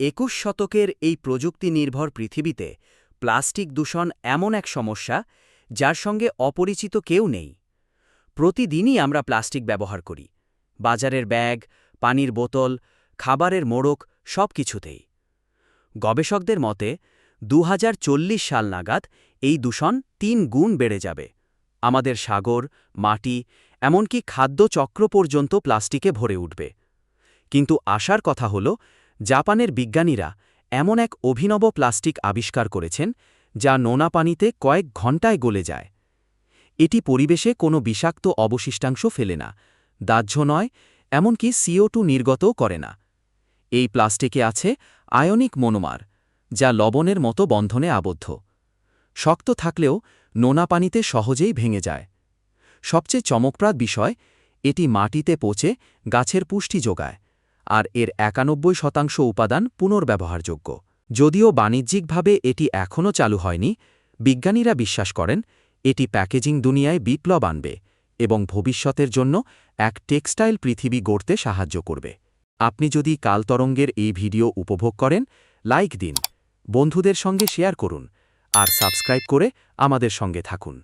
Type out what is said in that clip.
একুশ শতকের এই প্রযুক্তি নির্ভর পৃথিবীতে প্লাস্টিক দূষণ এমন এক সমস্যা যার সঙ্গে অপরিচিত কেউ নেই। প্রতিদিনই আমরা প্লাস্টিক ব্যবহার করি। বাজারের ব্যাগ, পানির বোতল, খাবারের মোড়ক সব কিছুতেই গবেষকদের মতে দু হাজার চল্লিশ সাল নাগাদ এই দূষণ তিন গুণ বেড়ে যাবে। আমাদের সাগর, মাটি, এমনকি খাদ্য চক্র পর্যন্ত প্লাস্টিকে ভরে উঠবে। কিন্তু আশার কথা হল জাপানের বিজ্ঞানীরা এমন এক অভিনব প্লাস্টিক আবিষ্কার করেছেন, যা নোনা পানিতে কয়েক ঘণ্টায় গলে যায়। এটি পরিবেশে কোনো বিষাক্ত অবশিষ্টাংশ ফেলে না, দাহ্য নয়, এমনকি সিও টু নির্গতও করে না। এই প্লাস্টিকে আছে আয়নিক মনোমার, যা লবণের মতো বন্ধনে আবদ্ধ। শক্ত থাকলেও নোনা পানিতে সহজেই ভেঙে যায়। সবচেয়ে চমকপ্রাদ বিষয়, এটি মাটিতে পচে গাছের পুষ্টি যোগায়। আর এর একানব্বই শতাংশ উপাদান পুনর্ব্যবহারযোগ্য। যদিও বাণিজ্যিকভাবে এটি এখনও চালু হয়নি, বিজ্ঞানীরা বিশ্বাস করেন, এটি প্যাকেজিং দুনিয়ায় বিপ্লব আনবে এবং ভবিষ্যতের জন্য এক টেক্সটাইল পৃথিবী গড়তে সাহায্য করবে। আপনি যদি কালতরঙ্গের এই ভিডিও উপভোগ করেন, লাইক দিন, বন্ধুদের সঙ্গে শেয়ার করুন আর সাবস্ক্রাইব করে আমাদের সঙ্গে থাকুন।